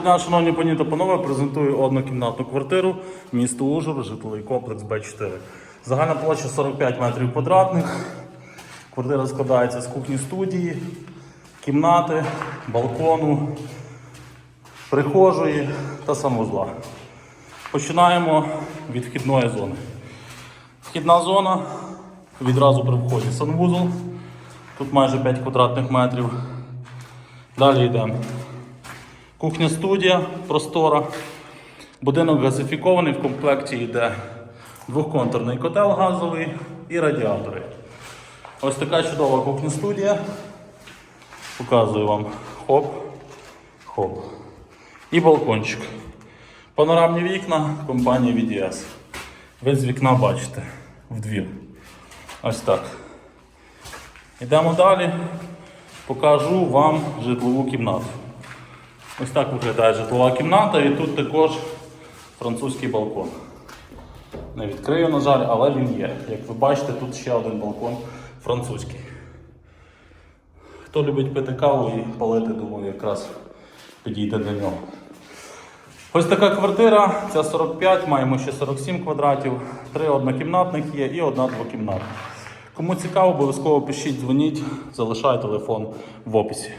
Дня, шановні пані та панове, презентую однокімнатну квартиру місто Ужгород, житловий комплекс Б4. Загальна площа 45 метрів квадратних. Квартира складається з кухні студії, кімнати, балкону, прихожої та санвузла. Починаємо від вхідної зони. Вхідна зона відразу при вході санвузол. Тут майже 5 квадратних метрів. Далі йдемо. Кухня студія простора. Будинок газифікований, в комплекті йде двохконтурний котел газовий і радіатори. Ось така чудова кухня студія. Показую вам хоп, хоп. І балкончик. Панорамні вікна компанії VDS. Ви з вікна бачите в двір. Ось так. Йдемо далі. Покажу вам житлову кімнату. Ось так виглядає житлова кімната і тут також французький балкон. Не відкрию, на жаль, але він є. Як ви бачите, тут ще один балкон французький. Хто любить пити каву і палити, думаю, якраз підійде до нього. Ось така квартира, ця 45, маємо ще 47 квадратів, три однокімнатних є і одна двокімнатна. Кому цікаво, обов'язково пишіть, дзвоніть, залишаю телефон в описі.